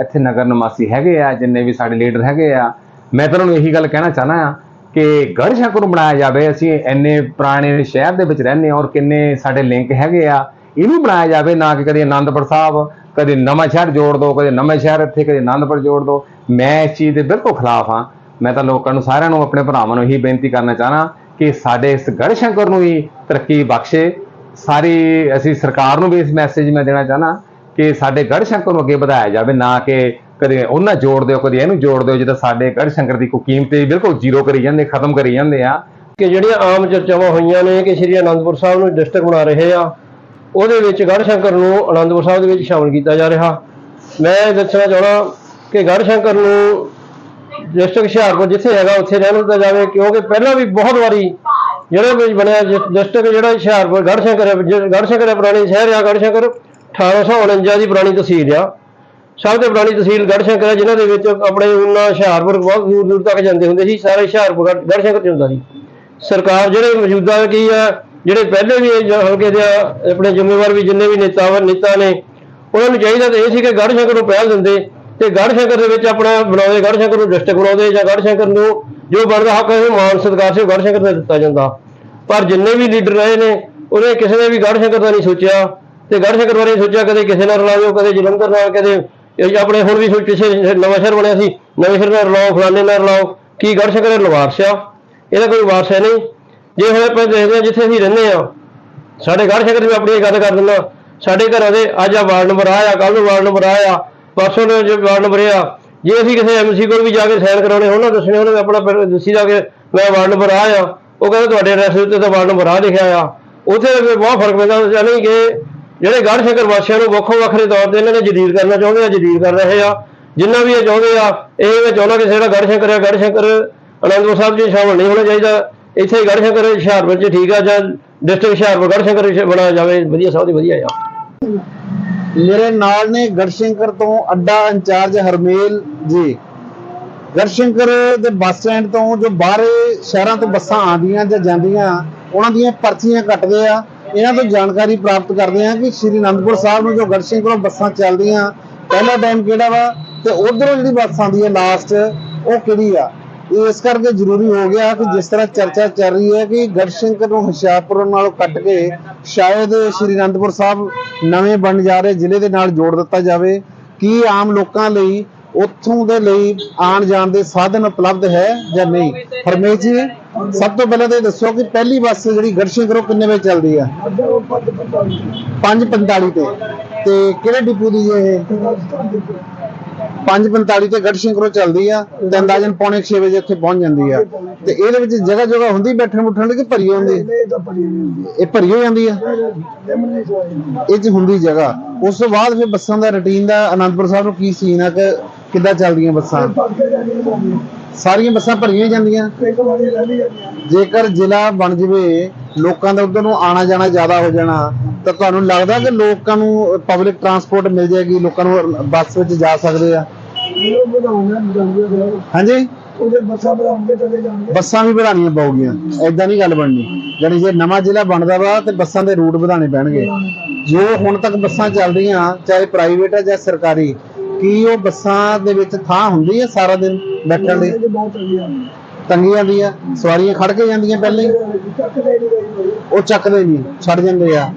ਇੱਥੇ ਨਗਰ ਨਿਵਾਸੀ ਹੈਗੇ ਆ, ਜਿੰਨੇ ਵੀ ਸਾਡੇ ਲੀਡਰ ਹੈਗੇ ਆ, ਮੈਂ ਤਾਂ ਉਹਨਾਂ ਨੂੰ ਇਹੀ ਗੱਲ ਕਹਿਣਾ ਚਾਹਨਾ ਆ ਕਿ ਗੜ੍ਹਸ਼ੰਕਰ ਨੂੰ ਬਣਾਇਆ ਜਾਵੇ। ਅਸੀਂ ਇੰਨੇ ਪੁਰਾਣੇ ਸ਼ਹਿਰ ਦੇ ਵਿੱਚ ਰਹਿੰਦੇ ਹਾਂ ਔਰ ਕਿੰਨੇ ਸਾਡੇ ਲਿੰਕ ਹੈਗੇ ਆ। ਇਹਨੂੰ ਬਣਾਇਆ ਜਾਵੇ, ਨਾ ਕਿ ਕਦੇ ਆਨੰਦਪੁਰ ਸਾਹਿਬ ਕਦੇ ਨਵਾਂ ਸ਼ਹਿਰ ਜੋੜ ਦਿਓ ਕਦੇ ਨਵੇਂ ਸ਼ਹਿਰ ਇੱਥੇ, ਕਦੇ ਆਨੰਦਪੁਰ ਜੋੜ ਦਿਓ ਮੈਂ ਇਸ ਚੀਜ਼ ਦੇ ਬਿਲਕੁਲ ਖਿਲਾਫ ਹਾਂ। ਮੈਂ ਤਾਂ ਲੋਕਾਂ ਨੂੰ ਸਾਰਿਆਂ ਨੂੰ ਆਪਣੇ ਭਰਾਵਾਂ ਨੂੰ ਇਹੀ ਬੇਨਤੀ ਕਰਨਾ ਚਾਹਨਾ ਕਿ ਸਾਡੇ ਇਸ ਗੜ੍ਹਸ਼ੰਕਰ ਨੂੰ ਹੀ ਤਰੱਕੀ ਬਖਸ਼ੇ। ਸਾਰੀ ਅਸੀਂ ਸਰਕਾਰ ਨੂੰ ਵੀ ਇਸ ਮੈਸੇਜ ਮੈਂ ਦੇਣਾ ਚਾਹਨਾ ਕਿ ਸਾਡੇ ਗੜ੍ਹਸ਼ੰਕਰ ਨੂੰ ਅੱਗੇ ਵਧਾਇਆ ਜਾਵੇ, ਨਾ ਕਿ ਕਦੇ ਉਹਨਾਂ ਜੋੜ ਦਿਓ, ਕਦੇ ਇਹਨੂੰ ਜੋੜ ਦਿਓ, ਜਿੱਦਾਂ ਸਾਡੇ ਗੜ੍ਹਸ਼ੰਕਰ ਦੀ ਕੋਈ ਕੀਮਤ ਹੀ ਬਿਲਕੁਲ ਜ਼ੀਰੋ ਕਰੀ ਜਾਂਦੇ, ਖਤਮ ਕਰੀ ਜਾਂਦੇ ਆ। ਕਿ ਜਿਹੜੀਆਂ ਆਮ ਚਰਚਾਵਾਂ ਹੋਈਆਂ ਨੇ, ਕਿ ਸ਼੍ਰੀ ਅਨੰਦਪੁਰ ਸਾਹਿਬ ਨੂੰ ਡਿਸਟ੍ਰਿਕਟ ਬਣਾ ਰਹੇ ਆ ਉਹਦੇ ਵਿੱਚ ਗੜ੍ਹਸ਼ੰਕਰ ਨੂੰ ਅਨੰਦਪੁਰ ਸਾਹਿਬ ਦੇ ਵਿੱਚ ਸ਼ਾਮਲ ਕੀਤਾ ਜਾ ਰਿਹਾ। ਮੈਂ ਇਹ ਦੱਸਣਾ ਚਾਹਣਾ ਕਿ ਗੜ੍ਹਸ਼ੰਕਰ ਨੂੰ ਡਿਸਟ੍ਰਿਕਟ ਹੁਸ਼ਿਆਰਪੁਰ ਜਿੱਥੇ ਹੈਗਾ, ਉੱਥੇ ਰਹਿਣ ਦਿੱਤਾ ਜਾਵੇ, ਕਿਉਂਕਿ ਪਹਿਲਾਂ ਵੀ ਬਹੁਤ ਵਾਰੀ ਜਿਹੜਾ ਵੀ ਬਣਿਆ ਡਿਸਟ੍ਰਿਕਟ ਜਿਹੜਾ ਹੁਸ਼ਿਆਰਪੁਰ ਗੜ ਸ਼ੰਕਰ ਜ- ਗੜ੍ਹਸ਼ੰਕਰ ਹੈ ਪੁਰਾਣੀ ਸ਼ਹਿਰ ਆ ਗੜ੍ਹਸ਼ੰਕਰ 1849 ਦੀ ਪੁਰਾਣੀ ਤਹਿਸੀਲ ਆ। ਸਭ ਤੋਂ ਪੁਰਾਣੀ ਤਹਿਸੀਲ ਗੜ੍ਹਸ਼ੰਕਰ ਹੈ, ਜਿਨ੍ਹਾਂ ਦੇ ਵਿੱਚ ਆਪਣੇ ਉਹਨਾਂ ਹੁਸ਼ਿਆਰਪੁਰ ਬਹੁਤ ਦੂਰ ਦੂਰ ਤੱਕ ਜਾਂਦੇ ਹੁੰਦੇ ਸੀ, ਸਾਰੇ ਹੁਸ਼ਿਆਰਪੁਰ ਗੜ੍ਹ- ਗੜ੍ਹਸ਼ੰਕਰ ਚ ਹੁੰਦਾ ਸੀ। ਸਰਕਾਰ ਜਿਹੜੇ ਮੌਜੂਦਾ ਕੀ ਆ ਜਿਹੜੇ ਪਹਿਲੇ ਵੀ ਹਲਕੇ ਦੇ ਆ, ਆਪਣੇ ਜ਼ਿੰਮੇਵਾਰ ਵੀ ਜਿੰਨੇ ਵੀ ਨੇਤਾ ਨੇਤਾ ਨੇ ਉਹਨਾਂ ਨੂੰ ਚਾਹੀਦਾ ਤਾਂ ਇਹ ਸੀ ਕਿ ਗੜ੍ਹਸ਼ੰਕਰ ਨੂੰ ਪਹਿਲ ਦਿੰਦੇ ਤੇ ਗੜ੍ਹਸ਼ੰਕਰ ਦੇ ਵਿੱਚ ਆਪਣਾ ਬਣਾਉਂਦੇ ਗੜ੍ਹਸ਼ੰਕਰ ਨੂੰ ਡਿਸਟ੍ਰਿਕਟ ਬਣਾਉਂਦੇ ਜਾਂ ਗੜ੍ਹਸ਼ੰਕਰ ਨੂੰ ਜੋ ਬਣਦਾ ਹੱਕ ਹੈ ਮਾਨ ਸਤਿਕਾਰ ਸੀ ਉਹ ਗੜ੍ਹਸ਼ੰਕਰ ਦਾ ਦਿੱਤਾ ਜਾਂਦਾ। ਪਰ ਜਿੰਨੇ ਵੀ ਲੀਡਰ ਰਹੇ ਨੇ ਉਹਨੇ ਕਿਸੇ ਨੇ ਵੀ ਗੜ੍ਹਸ਼ੰਕਰ ਦਾ ਨਹੀਂ ਸੋਚਿਆ ਤੇ ਗੜ੍ਹਸ਼ੰਕਰ ਬਾਰੇ ਸੋਚਿਆ ਕਦੇ ਕਿਸੇ ਨਾਲ ਰਲਾਓ ਕਦੇ ਜਲੰਧਰ ਨਾਲ ਕਦੇ ਆਪਣੇ ਹੁਣ ਵੀ ਸੋਚ ਪਿੱਛੇ ਨਵਾਂ ਸ਼ਹਿਰ ਬਣਿਆ ਸੀ ਨਵੇਂ ਸ਼ਹਿਰ ਨਾਲ ਰਲਾਓ ਫਲਾਣੇ ਨਾਲ ਰਲਾਓ ਕੀ ਗੜ੍ਹਸ਼ੰਕਰ ਇਹ ਲਵਾਰਸ ਆ ਇਹਦਾ ਕੋਈ ਵਾਰਸ ਹੈ ਨਹੀਂ। ਜੇ ਹੁਣ ਆਪਾਂ ਦੇਖਦੇ ਹਾਂ ਜਿੱਥੇ ਅਸੀਂ ਰਹਿੰਦੇ ਆ ਸਾਡੇ ਗੜ੍ਹਸ਼ੰਕਰ ਦੀ ਵੀ ਆਪਣੀ ਗੱਲ ਕਰ ਦਿੰਦਾ, ਸਾਡੇ ਘਰਾਂ ਦੇ ਅੱਜ ਆ ਵਾਰਡ ਨੰਬਰ ਆ ਕੱਲ ਨੂੰ ਵਾਰਡ ਨੰਬਰ ਆ, ਪਰਸੋਂ ਨੂੰ ਜੇ ਵਾਰਡ ਨੰਬਰ ਆ, ਜੇ ਅਸੀਂ ਕਿਸੇ ਐਮਸੀ ਕੋਲ ਵੀ ਜਾ ਕੇ ਸਾਈਨ ਕਰਾਉਣੇ ਹੋਣ ਨਾ, ਦੱਸਣੇ ਨੇ ਆਪਣਾ ਦੱਸੀ ਜਾ ਕੇ ਮੈਂ ਵਾਰਡ ਨੰਬਰ ਆ ਆ, ਉਹ ਕਹਿੰਦਾ ਤੁਹਾਡੇ ਐਡਰੈਸ ਉੱਤੇ ਤਾਂ ਵਾਰਡ ਨੰਬਰ ਆ ਲਿਖਿਆ ਆ। ਉੱਥੇ ਬਹੁਤ ਫ਼ਰਕ ਪੈਂਦਾ ਯਾਨੀ ਕਿ ਜਿਹੜੇ ਗੜ੍ਹਸ਼ੰਕਰ ਵਾਸੀਆਂ ਨੂੰ ਵੱਖੋ ਵੱਖਰੇ ਤੌਰ ਤੇ ਇਹਨਾਂ ਨੇ ਜਦੀਦ ਕਰਨਾ ਚਾਹੁੰਦੇ ਆ, ਜਦੀਦ ਕਰ ਰਹੇ ਆ। ਜਿੰਨਾ ਵੀ ਇਹ ਚਾਹੁੰਦੇ ਆ, ਇਹ ਮੈਂ ਚਾਹੁੰਦਾ ਕਿ ਜਿਹੜਾ ਸ਼ੰਕਰ ਆ ਗੜ੍ਹਸ਼ੰਕਰ ਅਨੰਦਪੁਰ ਸਾਹਿਬ ਜੀ ਸ਼ਾਮਲ ਨਹੀਂ ਹੋਣਾ ਚਾਹੀਦਾ। ਇੱਥੇ ਹੀ ਹੁਸ਼ਿਆਰਪੁਰ ਚ ਠੀਕ ਆ, ਜਾਂ ਡਿਸਟ੍ਰਿਕਟ ਹੁਸ਼ਿਆਰਪੁਰ, ਗੜ੍ਹਸ਼ੰਕਰ ਵਿੱਚ ਜਾਵੇ, ਵਧੀਆ, ਸਭ ਤੋਂ ਵਧੀਆ ਆ। ਮੇਰੇ ਨਾਲ ਨੇ ਗੜਸ਼ੰਕਰ ਤੋਂ ਅੱਡਾ ਇੰਚਾਰਜ ਹਰਮੇਲ ਜੀ। ਗੜਸ਼ੰਕਰ ਦੇ ਬੱਸ ਸਟੈਂਡ ਤੋਂ ਜੋ ਬਾਹਰੇ ਸ਼ਹਿਰਾਂ ਤੋਂ ਬੱਸਾਂ ਆਉਂਦੀਆਂ ਜਾਂ ਜਾਂਦੀਆਂ, ਉਹਨਾਂ ਦੀਆਂ ਪਰਚੀਆਂ ਕੱਟਦੇ ਆ। ਇਹਨਾਂ ਤੋਂ ਜਾਣਕਾਰੀ ਪ੍ਰਾਪਤ ਕਰਦੇ ਆ ਕਿ ਸ਼੍ਰੀ ਅਨੰਦਪੁਰ ਸਾਹਿਬ ਨੂੰ ਜੋ ਗੜਸ਼ੰਕਰੋਂ ਬੱਸਾਂ ਚੱਲਦੀਆਂ, ਪਹਿਲਾ ਟਾਈਮ ਕਿਹੜਾ ਵਾ? ਤੇ ਉਧਰੋਂ ਜਿਹੜੀ ਬੱਸ ਆਉਂਦੀ ਹੈ ਲਾਸਟ ਉਹ ਕਿਹੜੀ ਆ? ਇਸ ਕਰਕੇ ਜ਼ਰੂਰੀ ਹੋ ਗਿਆ ਕਿ ਜਿਸ ਤਰ੍ਹਾਂ ਚਰਚਾ ਚੱਲ ਰਹੀ ਹੈ ਕਿ ਗੜਸ਼ੰਕਰ ਨੂੰ ਹੁਸ਼ਿਆਰਪੁਰ ਨਾਲੋਂ ਕੱਟ ਕੇ ਸ਼ਾਇਦ ਸ਼੍ਰੀ ਅਨੰਦਪੁਰ ਸਾਹਿਬ ਨਵੇਂ ਬਣ ਜਾ ਰਹੇ ਜ਼ਿਲ੍ਹੇ ਦੇ ਨਾਲ ਜੋੜ ਦਿੱਤਾ ਜਾਵੇ, ਕੀ ਆਮ ਲੋਕਾਂ ਲਈ ਉੱਥੋਂ ਦੇ ਲਈ ਆਉਣ ਜਾਣ ਦੇ ਸਾਧਨ ਉਪਲਬਧ ਹੈ ਜਾਂ ਨਹੀਂ? ਹਰਮੇਸ਼ ਜੀ, ਸਭ ਤੋਂ ਪਹਿਲਾਂ ਤਾਂ ਇਹ ਦੱਸੋ ਕਿ ਪਹਿਲੀ ਬੱਸ ਜਿਹੜੀ ਗੜਸ਼ੰਕਰੋਂ ਕਿੰਨੇ ਵਜੇ ਚੱਲਦੀ ਆ? 5:45 ਤੇ। ਤੇ ਕਿਹੜੇ ਡਿਪੂ ਦੀ ਜੀ ਇਹ? 5:45 ਤੇ ਗੜਸ਼ੰਕਰੋਂ ਚੱਲਦੀ ਆ ਤੇ ਅੰਦਾਜ਼ਨ ਪੌਣੇ 6 ਵਜੇ ਉੱਥੇ ਪਹੁੰਚ ਜਾਂਦੀ ਆ। ਤੇ ਇਹਦੇ ਵਿੱਚ ਜਗ੍ਹਾ ਜਗ੍ਹਾ ਹੁੰਦੀ ਬੈਠਣ ਮੁੱਠਣ ਦੀ ਕਿ ਭਰੀ ਹੁੰਦੀ? ਇਹ ਭਰੀ ਹੋ ਜਾਂਦੀ ਆ? ਇਹ ਚ ਹੁੰਦੀ ਜਗ੍ਹਾ। ਉਸ ਤੋਂ ਬਾਅਦ ਫਿਰ ਬੱਸਾਂ ਦਾ ਰੁਟੀਨ ਦਾ ਆਨੰਦਪੁਰ ਸਾਹਿਬ ਨੂੰ ਕੀ ਸੀਨ ਆ ਕਿ ਕਿੱਦਾਂ ਚੱਲਦੀਆਂ ਬੱਸਾਂ? ਸਾਰੀਆਂ ਬੱਸਾਂ ਭਰੀਆਂ ਜਾਂਦੀਆਂ। ਜੇਕਰ ਜ਼ਿਲ੍ਹਾ ਬਣ ਜਵੇ, ਲੋਕਾਂ ਦਾ ਉਧਰ ਨੂੰ ਆਣਾ ਜਾਣਾ ਜ਼ਿਆਦਾ ਹੋ ਜਾਣਾ, ਤਾਂ ਤੁਹਾਨੂੰ ਲੱਗਦਾ ਕਿ ਲੋਕਾਂ ਨੂੰ ਪਬਲਿਕ ਟਰਾਂਸਪੋਰਟ ਮਿਲ ਜਾਏਗੀ, ਲੋਕਾਂ ਨੂੰ ਬੱਸ ਵਿੱਚ ਜਾ ਸਕਦੇ ਆ? ਹਾਂਜੀ? ਬੱਸਾਂ ਵੀ ਵਧਾਉਣੀਆਂ ਪਊਗੀਆਂ ਐਦਾਂ ਨਹੀਂ ਗੱਲ ਬਣਨੀ। ਜਾਣੀ ਜੇ ਨਵਾਂ ਜ਼ਿਲ੍ਹਾ ਬਣਦਾ ਵਾ ਤੇ ਬੱਸਾਂ ਦੇ ਰੂਟ ਵਧਾਉਣੇ ਪੈਣਗੇ। ਜੋ ਹੁਣ ਤੱਕ ਬੱਸਾਂ ਚੱਲਦੀਆਂ ਚਾਹੇ ਪ੍ਰਾਈਵੇਟ ਆ ਜਾਂ ਸਰਕਾਰੀ ਕੀ ਉਹ ਬੱਸਾਂ ਦੇ ਵਿੱਚ ਥਾਂ ਹੁੰਦੀ ਹੈ ਸਾਰਾ ਦਿਨ ਬੈਠਣ ਲਈ? ਤੰਗੀ ਜਾਂਦੀ ਆ। ਸਵਾਰੀਆਂ ਖੜ ਕੇ ਜਾਂਦੀਆਂ ਪਹਿਲਾਂ ਹੀ? ਉਹ ਚੱਕਦੇ ਨਹੀਂ ਛੱਡ ਜਾਂਦੇ ਆ।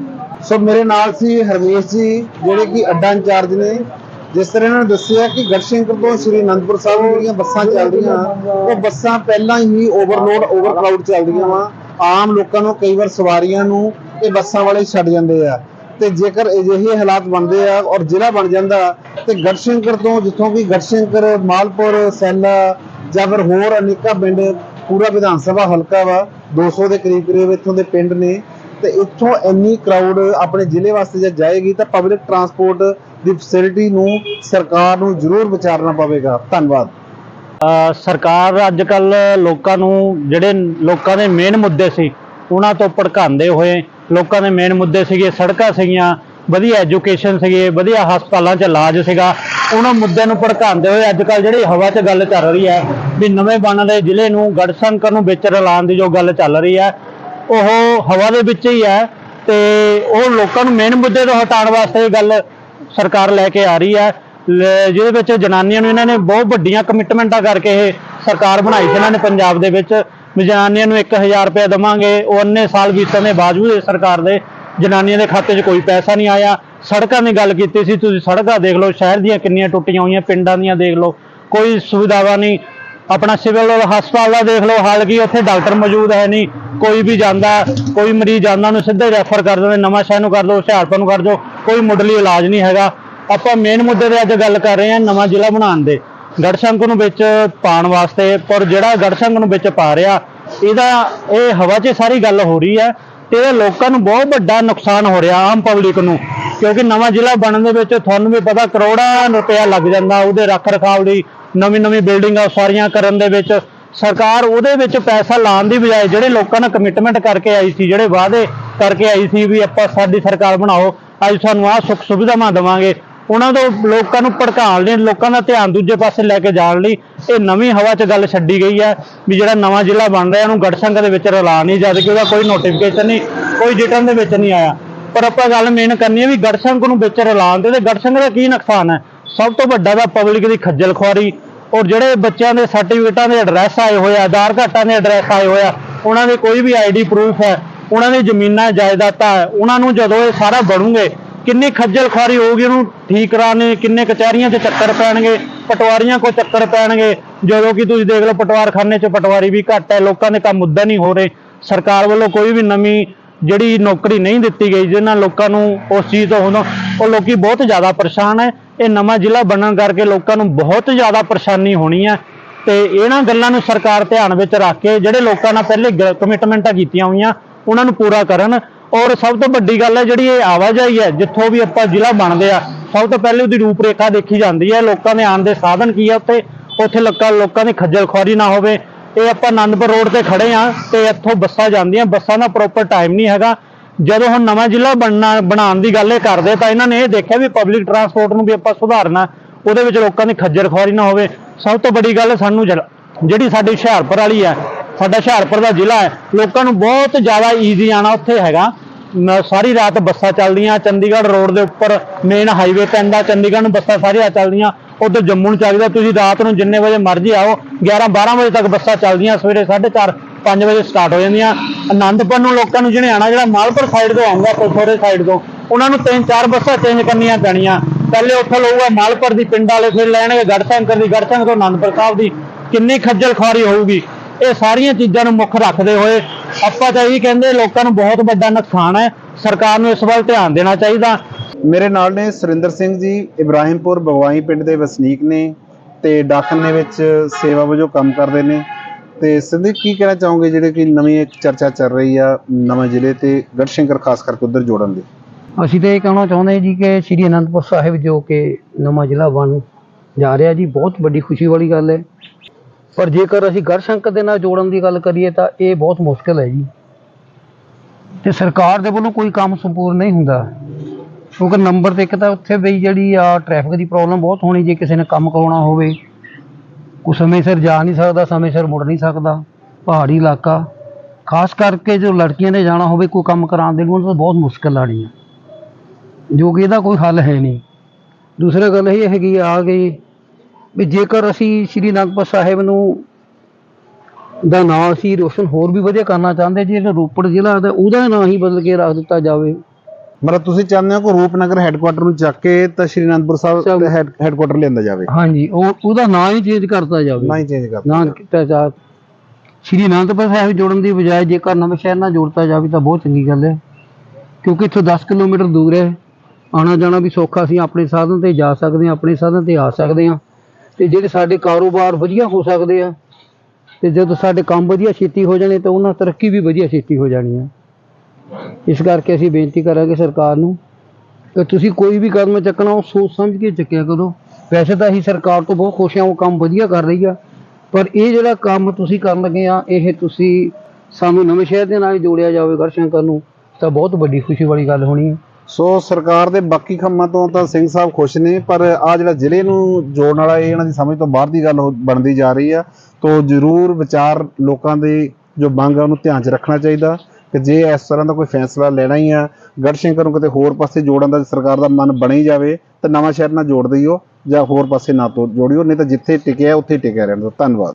ਸੋ ਮੇਰੇ ਨਾਲ ਸੀ ਹਰਮੇਸ਼ ਜੀ ਜਿਹੜੇ ਕਿ ਅੱਡਾ ਇੰਚਾਰਜ ਨੇ। ਜਿਸ ਤਰ੍ਹਾਂ ਇਹਨਾਂ ਨੇ ਦੱਸਿਆ ਕਿ ਗੜਸ਼ੰਕਰ ਤੋਂ ਸ੍ਰੀ ਅਨੰਦਪੁਰ ਸਾਹਿਬ ਨੂੰ ਬੱਸਾਂ ਚੱਲਦੀਆਂ, ਉਹ ਬੱਸਾਂ ਪਹਿਲਾਂ ਹੀ ਓਵਰਲੋਡ ਓਵਰਕਰਾਊਡ ਚੱਲਦੀਆਂ ਵਾ। ਆਮ ਲੋਕਾਂ ਨੂੰ ਕਈ ਵਾਰ ਸਵਾਰੀਆਂ ਨੂੰ ਇਹ ਬੱਸਾਂ ਵਾਲੇ ਛੱਡ ਜਾਂਦੇ ਆ। ਤੇ ਜੇਕਰ ਅਜਿਹੇ ਹਾਲਾਤ ਬਣਦੇ ਆ ਔਰ ਜ਼ਿਲ੍ਹਾ ਬਣ ਜਾਂਦਾ, ਤੇ ਗੜਸ਼ੰਕਰ ਤੋਂ ਜਿੱਥੋਂ ਕਿ ਗੜਸ਼ੰਕਰ, ਮਾਲਪੁਰ, ਸੈਲਾ ਜਾਂ ਫਿਰ ਹੋਰ ਅਨੇਕਾਂ ਪਿੰਡ, ਪੂਰਾ ਵਿਧਾਨ ਸਭਾ ਹਲਕਾ ਵਾ 200 ਦੇ ਕਰੀਬ ਕਰੀਬ ਇੱਥੋਂ ਦੇ ਪਿੰਡ ਨੇ, ਤੇ ਇੱਥੋਂ ਇੰਨੀ ਕਰਾਊਡ ਆਪਣੇ ਜ਼ਿਲ੍ਹੇ ਵਾਸਤੇ ਜੇ ਜਾਏਗੀ ਤਾਂ ਪਬਲਿਕ ਟਰਾਂਸਪੋਰਟ ਦੀ ਫੈਸਿਲਿਟੀ ਨੂੰ ਸਰਕਾਰ ਨੂੰ ਜ਼ਰੂਰ ਵਿਚਾਰਨਾ ਪਵੇਗਾ। ਧੰਨਵਾਦ। ਸਰਕਾਰ ਅੱਜ ਕੱਲ ਲੋਕਾਂ ਨੂੰ, ਜਿਹੜੇ ਲੋਕਾਂ ਦੇ ਮੇਨ ਮੁੱਦੇ ਸੀ, ਉਹਨਾਂ ਤੋਂ ਭੜਕਾਉਂਦੇ ਹੋਏ, ਲੋਕਾਂ ਦੇ ਮੇਨ ਮੁੱਦੇ ਸੀਗੇ, ਸੜਕਾਂ ਸੀਗੀਆਂ, ਵਧੀਆ ਐਜੂਕੇਸ਼ਨ ਸੀਗੇ, ਵਧੀਆ ਹਸਪਤਾਲਾਂ 'ਚ ਇਲਾਜ ਸੀਗਾ, ਉਹਨਾਂ ਮੁੱਦਿਆਂ ਨੂੰ ਭੜਕਾਉਂਦੇ ਹੋਏ ਅੱਜ ਕੱਲ ਜਿਹੜੀ ਹਵਾ 'ਚ ਗੱਲ ਚੱਲ ਰਹੀ ਹੈ, ਵੀ ਨਵੇਂ ਬਣਦੇ ਜ਼ਿਲ੍ਹੇ ਨੂੰ ਗੜਸ਼ੰਕਰ ਨੂੰ ਵਿੱਚ ਰਲਾਉਣ ਦੀ ਜੋ ਗੱਲ ਚੱਲ ਰਹੀ ਹੈ, ਉਹ ਹਵਾ ਦੇ ਵਿੱਚ ਹੀ ਹੈ, ਤੇ ਉਹ ਲੋਕਾਂ ਨੂੰ ਮੇਨ ਮੁੱਦੇ ਤੋਂ ਹਟਾਉਣ ਵਾਸਤੇ ਇਹ ਗੱਲ ਸਰਕਾਰ ਲੈ ਕੇ ਆ ਰਹੀ ਹੈ ਲ- ਜਿਹਦੇ ਵਿੱਚ ਜਨਾਨੀਆਂ ਨੂੰ ਇਹਨਾਂ ਨੇ ਬਹੁਤ ਵੱਡੀਆਂ ਕਮਿਟਮੈਂਟਾਂ ਕਰਕੇ ਇਹ ਸਰਕਾਰ ਬਣਾਈ ਸੀ ਇਹਨਾਂ ਨੇ ਪੰਜਾਬ ਦੇ ਵਿੱਚ। ਵੀ ਜਨਾਨੀਆਂ ਨੂੰ 1000 ਰੁਪਏ ਦੇਵਾਂਗੇ, ਉਹ ਅੰਨੇ ਸਾਲ ਬੀਤਣ ਦੇ ਬਾਵਜੂਦ ਇਹ ਸਰਕਾਰ ਦੇ ਜਨਾਨੀਆਂ ਦੇ ਖਾਤੇ 'ਚ ਕੋਈ ਪੈਸਾ ਨਹੀਂ ਆਇਆ। ਸੜਕਾਂ ਦੀ ਗੱਲ ਕੀਤੀ ਸੀ, ਤੁਸੀਂ ਸੜਕਾਂ ਦੇਖ ਲਓ, ਸ਼ਹਿਰ ਦੀਆਂ ਕਿੰਨੀਆਂ ਟੁੱਟੀਆਂ ਹੋਈਆਂ, ਪਿੰਡਾਂ ਦੀਆਂ ਦੇਖ ਲਓ। ਕੋਈ ਸੁਵਿਧਾਵਾਂ ਨਹੀਂ। ਆਪਣਾ ਸਿਵਲ ਹਸਪਤਾਲ ਦਾ ਦੇਖ ਲਓ, ਹਾਲ ਕੀ ਉੱਥੇ ਡਾਕਟਰ ਮੌਜੂਦ ਹੈ ਨਹੀਂ, ਕੋਈ ਵੀ ਜਾਂਦਾ ਕੋਈ ਮਰੀਜ਼ ਜਾਂਦਾ, ਉਹਨੂੰ ਸਿੱਧੇ ਰੈਫਰ ਕਰ ਦਿੰਦੇ, ਨਵਾਂ ਸ਼ਹਿਰ ਨੂੰ ਕਰ ਦਿਓ, ਹੁਸ਼ਿਆਰਪੁਰ ਨੂੰ ਕਰ ਦਿਓ, ਕੋਈ ਮੁੱਢਲੀ ਇਲਾਜ ਨਹੀਂ ਹੈਗਾ। ਆਪਾਂ ਮੇਨ ਮੁੱਦੇ ਤੇ ਅੱਜ ਗੱਲ ਕਰ ਰਹੇ ਹਾਂ ਨਵਾਂ ਜ਼ਿਲ੍ਹਾ ਬਣਾਉਣ ਦੇ। ਗੜਸ਼ੰਕ ਨੂੰ ਵਿੱਚ ਪਾਉਣ ਵਾਸਤੇ, ਪਰ ਜਿਹੜਾ ਗੜਸ਼ੰਕ ਨੂੰ ਵਿੱਚ ਪਾ ਰਿਹਾ, ਇਹਦਾ ਇਹ ਹਵਾ 'ਚ ਸਾਰੀ ਗੱਲ ਹੋ ਰਹੀ ਹੈ ਤੇ ਇਹ ਲੋਕਾਂ ਨੂੰ ਬਹੁਤ ਵੱਡਾ ਨੁਕਸਾਨ ਹੋ ਰਿਹਾ ਆਮ ਪਬਲਿਕ ਨੂੰ, ਕਿਉਂਕਿ ਨਵਾਂ ਜ਼ਿਲ੍ਹਾ ਬਣਨ ਦੇ ਵਿੱਚ ਤੁਹਾਨੂੰ ਵੀ ਪਤਾ ਕਰੋੜਾਂ ਰੁਪਇਆ ਲੱਗ ਜਾਂਦਾ, ਉਹਦੇ ਰੱਖ ਰਖਾਵ ਲਈ ਨਵੀਂ ਨਵੀਂ ਬਿਲਡਿੰਗਾਂ ਉਸਾਰੀਆਂ ਕਰਨ ਦੇ ਵਿੱਚ ਸਰਕਾਰ ਉਹਦੇ ਵਿੱਚ ਪੈਸਾ ਲਾਉਣ ਦੀ ਬਜਾਏ ਜਿਹੜੇ ਲੋਕਾਂ ਨਾਲ ਕਮਿਟਮੈਂਟ ਕਰਕੇ ਆਈ ਸੀ, ਜਿਹੜੇ ਵਾਅਦੇ ਕਰਕੇ ਆਈ ਸੀ ਵੀ ਆਪਾਂ ਸਾਡੀ ਸਰਕਾਰ ਬਣਾਓ, ਅੱਜ ਸਾਨੂੰ ਆਹ ਸੁੱਖ ਸੁਵਿਧਾਵਾਂ ਦੇਵਾਂਗੇ। ਉਹਨਾਂ ਤੋਂ ਲੋਕਾਂ ਨੂੰ ਭੜਕਾਉਣ ਲਈ, ਲੋਕਾਂ ਦਾ ਧਿਆਨ ਦੂਜੇ ਪਾਸੇ ਲੈ ਕੇ ਜਾਣ ਲਈ ਇਹ ਨਵੀਂ ਹਵਾ 'ਚ ਗੱਲ ਛੱਡੀ ਗਈ ਹੈ ਵੀ ਜਿਹੜਾ ਨਵਾਂ ਜ਼ਿਲ੍ਹਾ ਬਣ ਰਿਹਾ, ਉਹਨੂੰ ਗੜਸ਼ੰਕ ਦੇ ਵਿੱਚ ਰਲਾ ਨਹੀਂ ਜਦ ਕਿ ਉਹਦਾ ਕੋਈ ਨੋਟੀਫਿਕੇਸ਼ਨ ਨਹੀਂ, ਕੋਈ ਰਿਟਰਨ ਦੇ ਵਿੱਚ ਨਹੀਂ ਆਇਆ। ਪਰ ਆਪਾਂ ਗੱਲ ਮੇਨ ਕਰਨੀ ਹੈ ਵੀ ਗੜਸ਼ੰਕ ਨੂੰ ਵਿੱਚ ਰਲਾਉਣ ਦੇ, ਤੇ ਗੜਸ਼ੰਕ ਦਾ ਕੀ ਨੁਕਸਾਨ ਹੈ? ਸਭ ਤੋਂ ਵੱਡਾ ਤਾਂ ਪਬਲਿਕ ਦੀ ਖੱਜਲ ਖੁਆਰੀ ਔਰ ਜਿਹੜੇ ਬੱਚਿਆਂ ਦੇ ਸਰਟੀਫਿਕੇਟਾਂ ਦੇ ਐਡਰੈਸ ਆਏ ਹੋਏ ਆ, ਆਧਾਰ ਕਾਰਡਾਂ ਦੇ ਐਡਰੈਸ ਆਏ ਹੋਏ ਆ, ਉਹਨਾਂ ਦੇ ਕੋਈ ਵੀ ਆਈਡੀ ਪ੍ਰੂਫ ਹੈ, ਉਹਨਾਂ ਦੀ ਜ਼ਮੀਨਾਂ, ਜਾਇਦਾਦਾਂ ਹੈ ਉਹਨਾਂ ਨੂੰ ਜਦੋਂ ਇਹ ਸਾਰਾ ਬਣੂਗੇ, ਕਿੰਨੀ ਖੱਜਲ ਖੁਆਰੀ ਹੋਊਗੀ ਉਹਨੂੰ ਠੀਕ ਕਰਾਣੇ ਕਿੰਨੇ ਕਚਹਿਰੀਆਂ 'ਚ ਚੱਕਰ ਪੈਣਗੇ, ਪਟਵਾਰੀਆਂ ਕੋ ਚੱਕਰ ਪੈਣਗੇ, ਜਦੋਂ ਕਿ ਤੁਸੀਂ ਦੇਖ ਲਓ ਪਟਵਾਰਖਾਨੇ 'ਚ ਪਟਵਾਰੀ ਵੀ ਘੱਟ ਹੈ, ਲੋਕਾਂ ਦੇ ਕੰਮ ਮੁੱਦਾ ਨਹੀਂ ਹੋ ਰਹੇ, ਸਰਕਾਰ ਵੱਲੋਂ ਕੋਈ ਵੀ ਨਵੀਂ ਜਿਹੜੀ ਨੌਕਰੀ ਨਹੀਂ ਦਿੱਤੀ ਗਈ, ਜਿਹਨਾਂ ਲੋਕਾਂ ਨੂੰ ਉਸ ਚੀਜ਼ ਤੋਂ ਹੁਣ ਉਹ ਲੋਕੀ ਬਹੁਤ ਜ਼ਿਆਦਾ ਪਰੇਸ਼ਾਨ ਹੈ ਇਹ ਨਵਾਂ ਜ਼ਿਲ੍ਹਾ ਬਣਨ ਕਰਕੇ ਲੋਕਾਂ ਨੂੰ ਬਹੁਤ ਜ਼ਿਆਦਾ ਪਰੇਸ਼ਾਨੀ ਹੋਣੀ ਹੈ ਤੇ ਇਹਨਾਂ ਗੱਲਾਂ ਨੂੰ ਸਰਕਾਰ ਧਿਆਨ ਵਿੱਚ ਰੱਖ ਕੇ ਜਿਹੜੇ ਲੋਕਾਂ ਨਾਲ ਪਹਿਲੇ ਕਮਿਟਮੈਂਟਾਂ ਕੀਤੀਆਂ ਹੋਈਆਂ, ਉਹਨਾਂ ਨੂੰ ਪੂਰਾ ਕਰਨ। ਔਰ ਸਭ ਤੋਂ ਵੱਡੀ ਗੱਲ ਹੈ ਜਿਹੜੀ ਇਹ ਆਵਾਜਾਈ ਹੈ, ਜਿੱਥੋਂ ਵੀ ਆਪਾਂ ਜ਼ਿਲ੍ਹਾ ਬਣਦੇ ਆ, ਸਭ ਤੋਂ ਪਹਿਲੇ ਉਹਦੀ ਰੂਪਰੇਖਾ ਦੇਖੀ ਜਾਂਦੀ ਹੈ। ਲੋਕਾਂ ਦੇ ਆਉਣ ਦੇ ਸਾਧਨ ਕੀ ਆ ਉੱਥੇ? ਉੱਥੇ ਲੋਕਾਂ ਲੋਕਾਂ ਦੀ ਖੱਜਲ ਖੁਆਰੀ ਨਾ ਹੋਵੇ। ਇਹ ਆਪਾਂ ਆਨੰਦਪੁਰ ਰੋਡ ਤੇ ਖੜੇ ਆ ਤੇ ਇੱਥੋਂ ਬੱਸਾਂ ਜਾਂਦੀਆਂ। ਬੱਸਾਂ ਦਾ ਪ੍ਰੋਪਰ ਟਾਈਮ ਨਹੀਂ ਹੈਗਾ। ਜਦੋਂ ਹੁਣ ਨਵਾਂ ਜ਼ਿਲ੍ਹਾ ਬਣਨਾ, ਬਣਾਉਣ ਦੀ ਗੱਲ ਇਹ ਕਰਦੇ, ਤਾਂ ਇਹਨਾਂ ਨੇ ਇਹ ਦੇਖਿਆ ਵੀ ਪਬਲਿਕ ਟਰਾਂਸਪੋਰਟ ਨੂੰ ਵੀ ਆਪਾਂ ਸੁਧਾਰਨਾ, ਉਹਦੇ ਵਿੱਚ ਲੋਕਾਂ ਦੀ ਖੱਜਲ ਖੁਆਰੀ ਨਾ ਹੋਵੇ। ਸਭ ਤੋਂ ਵੱਡੀ ਗੱਲ ਸਾਨੂੰ ਜਿਹੜੀ ਸਾਡੀ ਹੁਸ਼ਿਆਰਪੁਰ ਵਾਲੀ ਹੈ, ਸਾਡਾ ਹੁਸ਼ਿਆਰਪੁਰ ਦਾ ਜ਼ਿਲ੍ਹਾ ਹੈ, ਲੋਕਾਂ ਨੂੰ ਬਹੁਤ ਜ਼ਿਆਦਾ ਈਜ਼ੀ ਆਣਾ ਉੱਥੇ ਹੈਗਾ। ਸਾਰੀ ਰਾਤ ਬੱਸਾਂ ਚੱਲਦੀਆਂ, ਚੰਡੀਗੜ੍ਹ ਰੋਡ ਦੇ ਉੱਪਰ ਮੇਨ ਹਾਈਵੇ ਪੈਂਦਾ, ਚੰਡੀਗੜ੍ਹ ਨੂੰ ਬੱਸਾਂ ਸਾਰੀਆਂ ਚੱਲਦੀਆਂ, ਉਧਰ ਜੰਮੂ ਨੂੰ ਚੱਲਦਾ ਤੁਸੀਂ ਰਾਤ ਨੂੰ ਜਿੰਨੇ ਵਜੇ ਮਰਜ਼ੀ ਆਓ 11 12 ਵਜੇ ਤੱਕ ਬੱਸਾਂ ਚੱਲਦੀਆਂ, ਸਵੇਰੇ 4:30 5 ਵਜੇ ਸਟਾਰਟ ਹੋ ਜਾਂਦੀਆਂ। ਆਨੰਦਪੁਰ ਨੂੰ ਲੋਕਾਂ ਨੂੰ ਜਿਹਨੇ ਆਣਾ ਜਿਹੜਾ ਮਾਲਪੁਰ ਸਾਈਡ ਤੋਂ ਆਉਂਦਾ ਕੋਠੋਰੇ ਸਾਈਡ ਤੋਂ, ਉਹਨਾਂ ਨੂੰ ਤਿੰਨ ਚਾਰ ਬੱਸਾਂ ਚੇਂਜ ਕਰਨੀਆਂ ਪੈਣੀਆਂ। ਪਹਿਲੇ ਉੱਥੋਂ ਲਊਗਾ ਮਾਲਪੁਰ ਦੀ ਪਿੰਡ ਵਾਲੇ, ਫਿਰ ਲੈਣਗੇ ਗੜਸ਼ੰਕਰ ਦੀ, ਗੜਸ਼ੰਕਰ ਤੋਂ ਆਨੰਦਪੁਰ ਸਾਹਿਬ ਦੀ। ਕਿੰਨੀ ਖੱਜਲ ਖੁਆਰੀ ਹੋਊਗੀ। ਇਹ ਸਾਰੀਆਂ ਚੀਜ਼ਾਂ ਨੂੰ ਮੁੱਖ ਰੱਖਦੇ ਹੋਏ ਆਪਾਂ ਤਾਂ ਇਹੀ ਕਹਿੰਦੇ ਲੋਕਾਂ ਨੂੰ ਬਹੁਤ ਵੱਡਾ ਨੁਕਸਾਨ ਹੈ। ਸਰਕਾਰ ਨੂੰ ਇਸ ਵੱਲ ਧਿਆਨ ਦੇਣਾ ਚਾਹੀਦਾ। ਮੇਰੇ ਨਾਲ ਨੇ ਸੁਰਿੰਦਰ ਸਿੰਘ ਜੀ, ਇਬਰਾਹਿਮਪੁਰ ਬਗਵਾਈ ਪਿੰਡ ਦੇ ਵਸਨੀਕ ਨੇ ਤੇ ਡਾਕਖਾਨੇ ਵਿੱਚ ਸੇਵਾ ਵਜੋਂ ਕੰਮ ਕਰਦੇ ਨੇ। ਤੇ ਸਿੰਧੀ ਕੀ ਕਹਿਣਾ ਚਾਹੋਗੇ ਜਿਹੜੇ ਕਿ ਨਵੀਂ ਇੱਕ ਚਰਚਾ ਚੱਲ ਰਹੀ ਆ ਨਵੇਂ ਜ਼ਿਲ੍ਹੇ ਤੇ ਗੜਸ਼ੰਕਰ ਖਾਸ ਕਰਕੇ ਉਧਰ ਜੋੜਨ ਦੀ? ਅਸੀਂ ਤਾਂ ਇਹ ਕਹਿਣਾ ਚਾਹੁੰਦੇ ਜੀ ਕਿ ਸ੍ਰੀ ਅਨੰਦਪੁਰ ਸਾਹਿਬ ਜੋ ਕਿ ਨਵਾਂ ਜ਼ਿਲ੍ਹਾ ਬਣ ਜਾ ਰਿਹਾ ਜੀ, ਬਹੁਤ ਵੱਡੀ ਖੁਸ਼ੀ ਵਾਲੀ ਗੱਲ ਹੈ। ਪਰ ਜੇਕਰ ਅਸੀਂ ਗੜਸ਼ੰਕਰ ਦੇ ਨਾਲ ਜੋੜਨ ਦੀ ਗੱਲ ਕਰੀਏ ਤਾਂ ਇਹ ਬਹੁਤ ਮੁਸ਼ਕਲ ਹੈ ਜੀ। ਤੇ ਸਰਕਾਰ ਦੇ ਵੱਲੋਂ ਕੋਈ ਕੰਮ ਸੰਪੂਰਨ ਨਹੀਂ ਹੁੰਦਾ। ਕਿਉਂਕਿ ਨੰਬਰ ਤੇ ਇੱਕ ਤਾਂ ਉੱਥੇ ਬਈ ਜਿਹੜੀ ਆ ਟ੍ਰੈਫਿਕ ਦੀ ਪ੍ਰੋਬਲਮ ਬਹੁਤ ਹੋਣੀ, ਜੇ ਕਿਸੇ ਨੇ ਕੰਮ ਕਰਾਉਣਾ ਹੋਵੇ। ਕੋਈ ਸਮੇਂ ਸਿਰ ਜਾ ਨਹੀਂ ਸਕਦਾ, ਸਮੇਂ ਸਿਰ ਮੁੜ ਨਹੀਂ ਸਕਦਾ। ਪਹਾੜੀ ਇਲਾਕਾ। ਖਾਸ ਕਰਕੇ ਜੋ ਲੜਕੀਆਂ ਨੇ ਜਾਣਾ ਹੋਵੇ ਕੋਈ ਕੰਮ ਕਰਾਉਣ ਦੇ ਲਈ, ਉਹਨਾਂ ਤੋਂ ਬਹੁਤ ਮੁਸ਼ਕਲ ਆਣੀ ਹੈ ਜੋ ਕਿ ਇਹਦਾ ਕੋਈ ਹੱਲ ਹੈ ਨਹੀਂ। ਦੂਸਰੀ ਗੱਲ ਇਹ ਹੈਗੀ ਆ ਗਈ ਵੀ ਜੇਕਰ ਅਸੀਂ ਸ਼੍ਰੀ ਅਨੰਦਪੁਰ ਸਾਹਿਬ ਨੂੰ ਦਾ ਨਾਂ ਅਸੀਂ ਰੋਸ਼ਨ ਹੋਰ ਵੀ ਵਧੀਆ ਕਰਨਾ ਚਾਹੁੰਦੇ, ਜੇ ਰੋਪੜ ਜ਼ਿਲ੍ਹਾ ਦਾ ਉਹਦਾ ਨਾਂ ਹੀ ਬਦਲ ਕੇ ਰੱਖ ਦਿੱਤਾ ਜਾਵੇ। ਮਤਲਬ ਤੁਸੀਂ ਚਾਹੁੰਦੇ ਹੋ ਕਿ ਰੂਪਨਗਰ ਹੈੱਡਕੁਆਟਰ ਨੂੰ ਚੱਕ ਕੇ ਤਾਂ ਸ਼੍ਰੀ ਅਨੰਦਪੁਰ ਸਾਹਿਬ। ਹੈੱਡਕੁਆਟਰ ਲਿਆਂਦਾ ਜਾਵੇ? ਹਾਂਜੀ ਉਹ ਉਹਦਾ ਨਾਂ ਹੀ ਚੇਂਜ ਕਰਤਾ ਜਾਵੇ। ਨਾ ਹੀ ਚੇਂਜ ਕਰ ਨਾਂ ਕੀਤਾ ਜਾ ਸ਼੍ਰੀ ਅਨੰਦਪੁਰ ਸਾਹਿਬ ਜੋੜਨ ਦੀ ਬਜਾਏ ਜੇਕਰ ਨਵੇਂ ਸ਼ਹਿਰ ਨਾਲ ਜੋੜਤਾ ਜਾਵੇ ਤਾਂ ਬਹੁਤ ਚੰਗੀ ਗੱਲ ਹੈ। ਕਿਉਂਕਿ ਇੱਥੋਂ 10 ਕਿਲੋਮੀਟਰ ਦੂਰ ਹੈ। ਆਣਾ ਜਾਣਾ ਵੀ ਸੌਖਾ ਅਸੀਂ ਆਪਣੇ ਸਾਧਨ ਤੇ ਜਾ ਸਕਦੇ ਹਾਂ ਆਪਣੇ ਸਾਧਨ ਤੇ ਆ ਸਕਦੇ ਹਾਂ। ਤੇ ਜਿਹੜੇ ਸਾਡੇ ਕਾਰੋਬਾਰ ਵਧੀਆ ਹੋ ਸਕਦੇ ਆ ਤੇ ਜਦੋਂ ਸਾਡੇ ਕੰਮ ਵਧੀਆ ਛੇਤੀ ਹੋ ਜਾਣੇ ਤਾਂ ਉਹਨਾਂ ਤਰੱਕੀ ਵੀ ਵਧੀਆ ਛੇਤੀ ਹੋ ਜਾਣੀ ਆ। ਇਸ ਕਰਕੇ ਅਸੀਂ ਬੇਨਤੀ ਕਰਾਂਗੇ ਸਰਕਾਰ ਨੂੰ ਕਿ ਤੁਸੀਂ ਕੋਈ ਵੀ ਕਦਮ ਚੱਕਣਾ, ਉਹ ਸੋਚ ਸਮਝ ਕੇ ਚੱਕਿਆ ਕਰੋ। ਵੈਸੇ ਤਾਂ ਅਸੀਂ ਸਰਕਾਰ ਤੋਂ ਬਹੁਤ ਖੁਸ਼ ਹਾਂ, ਉਹ ਕੰਮ ਵਧੀਆ ਕਰ ਰਹੀ ਆ। ਪਰ ਇਹ ਜਿਹੜਾ ਕੰਮ ਤੁਸੀਂ ਕਰਨ ਲੱਗੇ ਆ, ਇਹ ਤੁਸੀਂ ਸਾਨੂੰ ਨਵੇਂ ਸ਼ਹਿਰ ਦੇ ਨਾਲ ਜੋੜਿਆ ਜਾਵੇ ਗੜਸ਼ੰਕਰ ਨੂੰ, ਤਾਂ ਬਹੁਤ ਵੱਡੀ ਖੁਸ਼ੀ ਵਾਲੀ ਗੱਲ ਹੋਣੀ ਹੈ ਸੋ ਸਰਕਾਰ ਦੇ ਬਾਕੀ ਕੰਮਾਂ ਤੋਂ ਤਾਂ ਸਿੰਘ ਸਾਹਿਬ ਖੁਸ਼ ਨੇ, ਪਰ ਆ ਜਿਹੜਾ ਜ਼ਿਲ੍ਹੇ ਨੂੰ ਜੋੜਨ ਵਾਲਾ ਇਹ ਇਹਨਾਂ ਦੀ ਸਮਝ ਤੋਂ ਬਾਹਰ ਦੀ ਗੱਲ ਹੋ- ਬਣਦੀ ਜਾ ਰਹੀ ਆ। ਤੋਂ ਜ਼ਰੂਰ ਵਿਚਾਰ ਲੋਕਾਂ ਦੇ ਜੋ ਮੰਗ ਆ, ਉਹਨੂੰ ਧਿਆਨ 'ਚ ਰੱਖਣਾ ਚਾਹੀਦਾ। ਕਿ ਜੇ ਇਸ ਤਰ੍ਹਾਂ ਦਾ ਕੋਈ ਫੈਸਲਾ ਲੈਣਾ ਹੀ ਆ, ਗੜਸ਼ੰਕਰ ਨੂੰ ਕਿਤੇ ਹੋਰ ਪਾਸੇ ਜੋੜਨ ਦਾ ਸਰਕਾਰ ਦਾ ਮਨ ਬਣ ਹੀ ਜਾਵੇ, ਤਾਂ ਨਵਾਂ ਸ਼ਹਿਰ ਨਾਲ ਜੋੜ ਦਈਓ ਜਾਂ ਹੋਰ ਪਾਸੇ ਨਾ ਤੋਂ ਜੋੜਿਓ, ਨਹੀਂ ਤਾਂ ਜਿੱਥੇ ਟਿਕਿਆ, ਉੱਥੇ ਹੀ ਟਿਕਿਆ ਰਹਿਣ ਦਿਓ। ਧੰਨਵਾਦ।